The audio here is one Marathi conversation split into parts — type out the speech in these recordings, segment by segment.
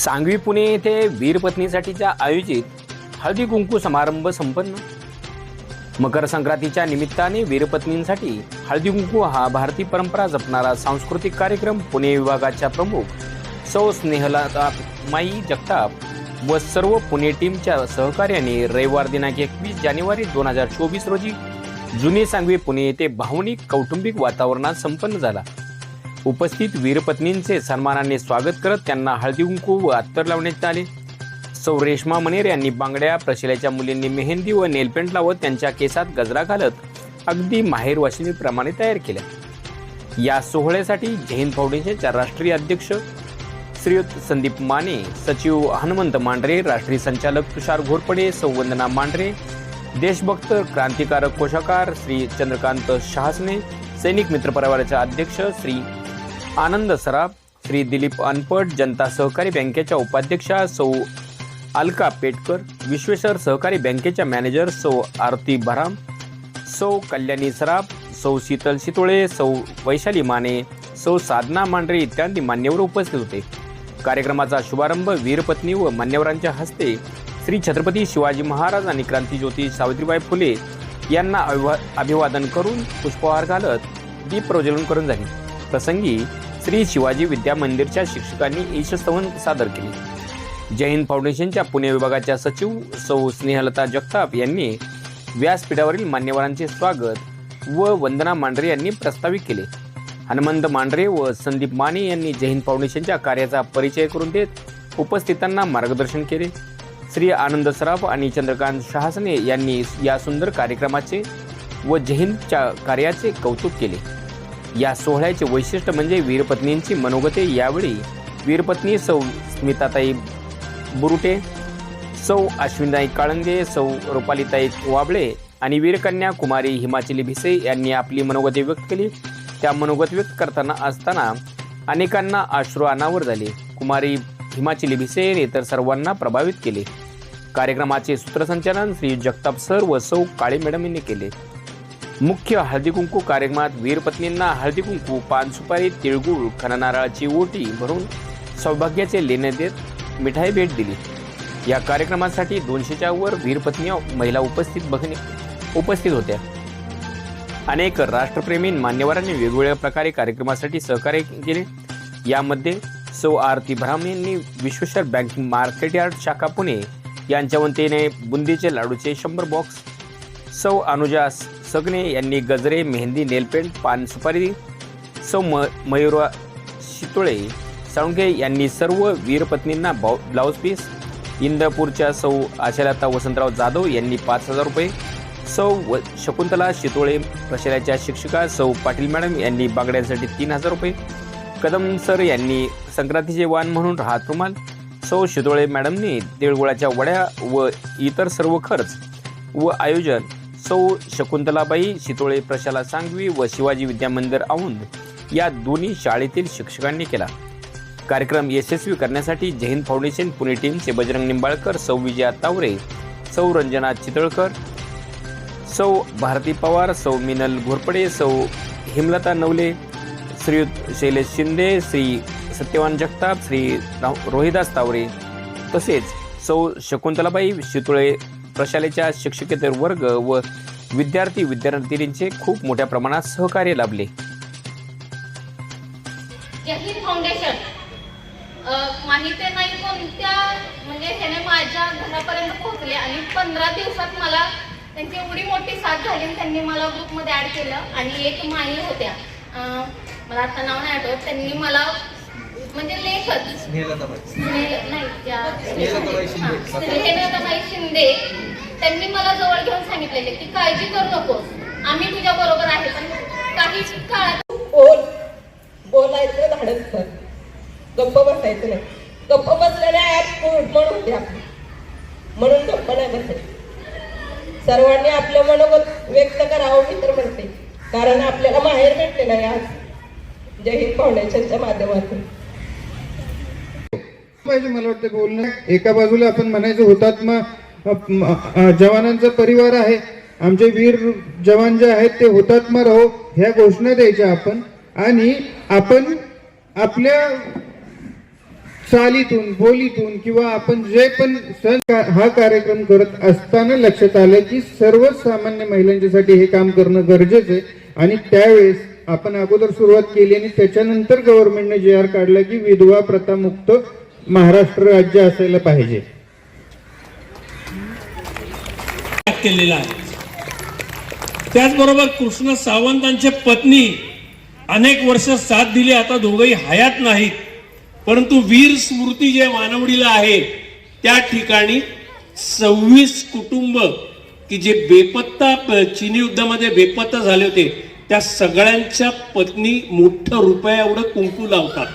सांगवी पुणे येथे वीरपत्नीसाठीच्या आयोजित हळदी कुंकू समारंभ संपन्न. मकर संक्रांतीच्या निमित्ताने वीरपत्नींसाठी हळदी कुंकू हा भारतीय परंपरा जपणारा सांस्कृतिक कार्यक्रम पुणे विभागाच्या प्रमुख सौ स्नेहलता माई जगताप व सर्व पुणे टीमच्या सहकार्याने रविवार दिनांक एकवीस जानेवारी दोन हजार चोवीस रोजी जुने सांगवी पुणे येथे भावनिक कौटुंबिक वातावरणात संपन्न झाला. उपस्थित वीरपत्नींचे सन्मानाने स्वागत करत त्यांना हळदी कुंकू व अत्तर लावण्यात आले. सौ रेश्मा मनेर यांनी बांगड्या प्रशिलाच्या मुलींनी मेहंदी व नेलपेंट लावत त्यांच्या केसात गजरा घालत अगदी माहेर वाशिनीप्रमाणे तयार केल्या. या सोहळ्यासाठी जैन फाउंडेशनच्या राष्ट्रीय अध्यक्ष श्रीयुत संदीप माने सचिव हनुमंत मांढरे राष्ट्रीय संचालक तुषार घोरपडे सौवंदना मांढरे देशभक्त क्रांतिकारक कोशाकार श्री चंद्रकांत शहासने सैनिक मित्र परिवाराचे अध्यक्ष श्री आनंद सराफ श्री दिलीप अनपट जनता सहकारी बँकेच्या उपाध्यक्षा सौ अलका पेटकर विश्वेश्वर सहकारी बँकेच्या मॅनेजर सौ आरती भराम सौ कल्याणी सराफ सौ शीतल शितोळे सौ वैशाली माने सौ साधना मांढरे इत्यादी मान्यवर उपस्थित होते. कार्यक्रमाचा शुभारंभ वीरपत्नी व मान्यवरांच्या हस्ते श्री छत्रपती शिवाजी महाराज आणि क्रांतीज्योती सावित्रीबाई फुले यांना अभिवा अभिवादन करून पुष्पहार घालत दीप प्रज्वलन करून झाली. प्रसंगी श्री शिवाजी विद्या मंदिरच्या शिक्षकांनी ईशस्तवन सादर केले. जैन फाउंडेशनच्या पुणे विभागाच्या सचिव सौ स्नेहलता जगताप यांनी व्यासपीठावरील मान्यवरांचे स्वागत व वंदना मांढरे यांनी प्रस्तावित केले. हनुमंत मांढरे व संदीप माने यांनी जैन फाउंडेशनच्या कार्याचा परिचय करून देत उपस्थितांना मार्गदर्शन केले. श्री आनंद सराफ आणि चंद्रकांत शहासने यांनी या सुंदर कार्यक्रमाचे व जैनच्या कार्याचे कौतुक केले. या सोहळ्याचे वैशिष्ट्य म्हणजे वीरपत्नींची मनोगते. यावेळी वीरपत्नी सौ स्मिताताई बुरुटे सौ अश्विनताई काळंगे सौ रुपालीताई वाबळे आणि वीरकन्या कुमारी हिमाचली भिसे यांनी आपली मनोगते व्यक्त केली. त्या मनोगत व्यक्त करताना असताना अनेकांना अश्रू अनावर झाले. कुमारी हिमाचली भिसे यांनी तर सर्वांना प्रभावित केले. कार्यक्रमाचे सूत्रसंचालन श्री जगताप सर व सौ काळे मॅडम यांनी केले. मुख्य हळदीकुंकू कार्यक्रमात वीरपत्नींना हळदीकुंकू पानसुपारी तिळगुळ खननारळाची ओटी भरून सौभाग्याचे लेणे देत मिठाई भेट दिली. या कार्यक्रमासाठी दोनशेच्या वर वीरपत्नी महिला उपस्थित बघणे उपस्थित होत्या. अनेक राष्ट्रप्रेमी मान्यवरांनी वेगवेगळ्या प्रकारे कार्यक्रमासाठी सहकार्य केले. यामध्ये सौ आरती भ्राम यांनी विश्वेश्वर बँकिंग मार्केट यार्ड शाखा पुणे यांच्या वतीने बुंदीचे लाडूचे शंभर बॉक्स सौ अनुजास सगने यांनी गजरे मेहंदी नेलपेंट पान सुपारी सौ म मयुरा शितोळे साळुंखे यांनी सर्व वीरपत्नींना बाउ ब्लाऊज पीस इंदापूरच्या सौ आशालता वसंतराव जाधव यांनी पाच हजार रुपये सौ व शकुंतला शितोळे प्रशालाच्या शिक्षिका सौ पाटील मॅडम यांनी बांगड्यांसाठी तीन हजार रुपये कदम सर यांनी संक्रांतीचे वाण म्हणून राहत रुमाल सौ शितोळे मॅडमनी तिळगुळाच्या वड्या व इतर सर्व खर्च व आयोजन सौ शकुंतलाबाई शितोळे प्रशाला सांगवी व शिवाजी विद्यामंदिर औंध या दोन्ही शाळेतील शिक्षकांनी केला. कार्यक्रम यशस्वी करण्यासाठी जैन फाउंडेशन पुणे टीमचे बजरंग निंबाळकर सौ विजया तावरे सौ रंजना चितळकर सौ भारती पवार सौ मिनल घोरपडे सौ हिमलता नवले श्रीयुत शैलेश शिंदे श्री सत्यवान जगताप श्री रोहिदास तावरे तसेच सौ शकुंतलाबाई शितोळे प्रशालेच्या शिक्षकेतर वर्ग व विद्यार्थी विद्यार्थिनींचे खूप मोठ्या प्रमाणात सहकार्य लाभले. फाउंडेशन माहिती नाही कोणत्या म्हणजे त्याने माझ्या घरापर्यंत पोहोचले आणि पंधरा दिवसात मला त्यांची एवढी मोठी साथ झाली आणि त्यांनी मला ग्रुपमध्ये ॲड केलं आणि एक माई होत्या. मला आता नाव नाही आठवत त्यांनी मला म्हणजे लेखच स्नेहलताबाई. शिंदे. हां, त्यांनी मला जवळ घेऊन सांगितलेले की काळजी करू नकोस. आम्ही तुझ्या बरोबर आहे पण काही काळात बोल. बोलायचं धाडस कर. गप्प बसायचं नाही. गप्प बसलेल्या ऍप म्हणून म्हणून गप्प नाही बसायचं. सर्वांनी आपलं मनोगत व्यक्त करावं मी तर म्हणते. कारण आपल्याला माहेर भेटलेलं आहे आज. जय हिंद फाउंडेशनच्या माध्यमातून. पाहिजे मला वाटतं बोलणं? एका बाजूला आपण म्हणायचं हुतात्मा जवानांचा परिवार आहे. आमचे वीर जवान जे आहेत ते हुतात्मा राहो ह्या घोषणा द्यायच्या आपण. आणि आपण आपल्या चालीतून बोलीतून किंवा आपण जे पण सण का- हा कार्यक्रम करत असताना लक्षात आलं की सर्वसामान्य महिलांच्यासाठी हे काम करणं गरजेचं आहे. आणि त्यावेळेस आपण अगोदर सुरुवात केली आणि त्याच्यानंतर गव्हर्नमेंटने जे आर काढला की विधवा प्रथा मुक्त महाराष्ट्र राज्य असायला पाहिजे. केलेला आहे. त्याचबरोबर कृष्ण सावंतांचे पत्नी अनेक वर्ष साथ दिली. आता दोघही हयात नाहीत. परंतु वीर स्मृती जे मानवडीला आहे त्या ठिकाणी सव्वीस कुटुंब की जे बेपत्ता चिनी युद्धामध्ये बेपत्ता झाले होते त्या सगळ्यांच्या पत्नी मोठं रुपया एवढं कुंकू लावतात.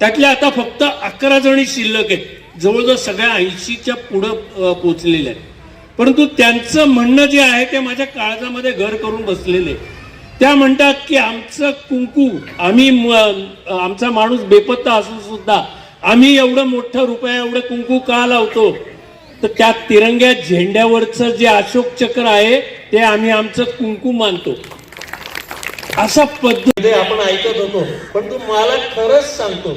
त्यातल्या आता फक्त अकरा जणी शिल्लक आहेत. जवळजवळ सगळ्या ऐंशीच्या पुढं पोचलेल्या आहेत. परंतु त्यांचं म्हणणं जे आहे ते माझ्या काळजामध्ये घर करून बसलेले त्या म्हणतात की आमचं कुंकू आम्ही म- आमचा माणूस बेपत्ता असून सुद्धा आम्ही एवढं मोठं रुपया एवढं कुंकू का लावतो? तर त्या तिरंग्या झेंड्यावरचं जे अशोक चक्र आहे ते आम्ही आमचं कुंकू मानतो. अशा पद्धती आपण ऐकत होतो पण तू मला खरंच सांगतो.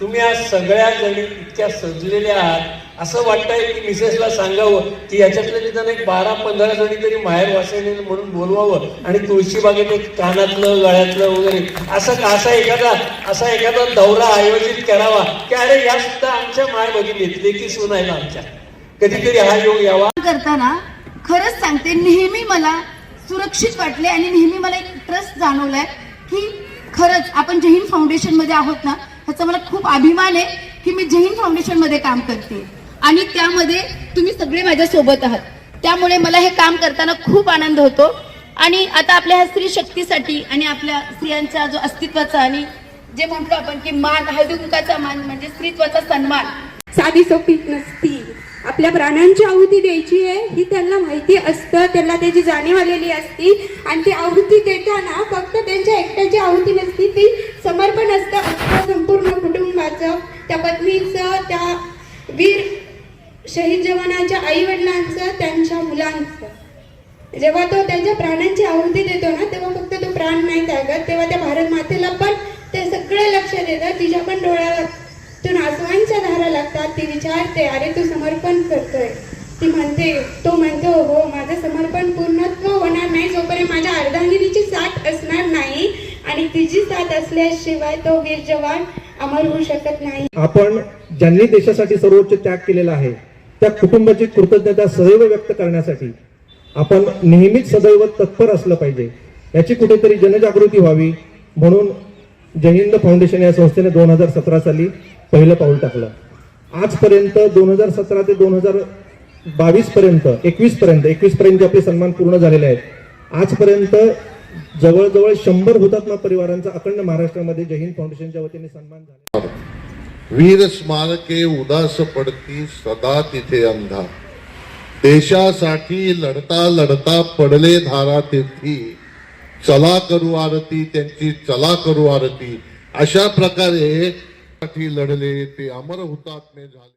तुम्ही आज सगळ्या जणी इतक्या सजलेल्या आहात. असं वाटतंय की मिसेसला सांगावं की याच्यातल्या निदान एक बारा पंधरा जणी तरी माहेर वासायने म्हणून बोलवावं आणि तुळशीबागेत एक कानातलं गळ्यातलं वगैरे. असं असा एखादा असा एखादा दौरा आयोजित करावा. की अरे या सुद्धा आमच्या माय भगिनीत लेखी सून आहे ना आमच्या. कधीतरी हा योग यावा. करताना खरंच सांगते नेहमी मला सुरक्षित वाटले आणि नेहमी मला एक ट्रस्ट जाणवलाय की खरंच आपण जैन फाउंडेशनमध्ये आहोत ना ह्याचा मला खूप अभिमान आहे की मी जय फाउंडेशनमध्ये काम करते. आणि त्यामध्ये तुम्ही सगळे माझ्या सोबत आहात. त्यामुळे मला हे काम करताना खूप आनंद होतो. आणि आता आपल्या ह्या स्त्री शक्तीसाठी आणि आपल्या स्त्रियांचा जो अस्तित्वाचा आणि जे म्हणतो आपण की मान हळदी कुंकाचा मान म्हणजे स्त्रीत्वाचा सन्मान. साधी सोपी नसती. आपल्या प्राणांची आहुती द्यायची आहे ही त्यांना माहिती असतं. त्यांना त्याची जाणीव आलेली असती आणि ती आहुती देताना फक्त त्यांच्या एकट्याची आहुती नसती ती समर्पण असतं संपूर्ण कुटुंबाचं. त्या पत्नीचं त्या वीर शहीद जवानाच्या आई वडिलांचं त्यांच्या मुलांचं. जेव्हा तो त्यांच्या प्राणांची आहुती देतो ना तेव्हा फक्त तो प्राण नाही त्यागत तेव्हा त्या भारत मातेला पण ते सगळं लक्ष देतं तिच्या पण डोळ्यावर आसवांच्या धारा लागतात ती विचारते अरे तू समर्पण करतोय. ती म्हणते तो म्हणतो हो माझं समर्पण पूर्णत्व होणार नाही जोपर्यंत माझ्या अर्धांगिनीची साथ असणार नाही आणि तिची साथ असल्याशिवाय तो वीर जवान अमर होऊ शकत नाही. आपण ज्यांनी देशासाठी सर्वोच्च त्याग केलेला आहे त्या कुटुंबाची कृतज्ञता सदैव व्यक्त करण्यासाठी आपण नेहमीच सदैव तत्पर असलं पाहिजे याची कुठेतरी जनजागृती व्हावी म्हणून जयहिंद फाउंडेशन या संस्थेने दोन हजार सतरा साली पहिलं पाऊल टाकलं. आजपर्यंत दोन हजार सतरा ते दोन हजार बावीस पर्यंत एकवीस पर्यंत एकवीस पर्यंत आपले सन्मान पूर्ण झालेले आहेत आजपर्यंत जवळजवळ शंभर हुतात्मा परिवारांचा अखंड महाराष्ट्रामध्ये जय हिंद फाउंडेशनच्या वतीने सन्मान झाला. वीर स्मारके उदास पडती सदा तिथे अंधा. देशासाठी लढता लढता पडले धारा तेथी चला करू आरती त्यांची चला करू आरती. अशा प्रकारे लढले ते अमर हुतात्मे झाले.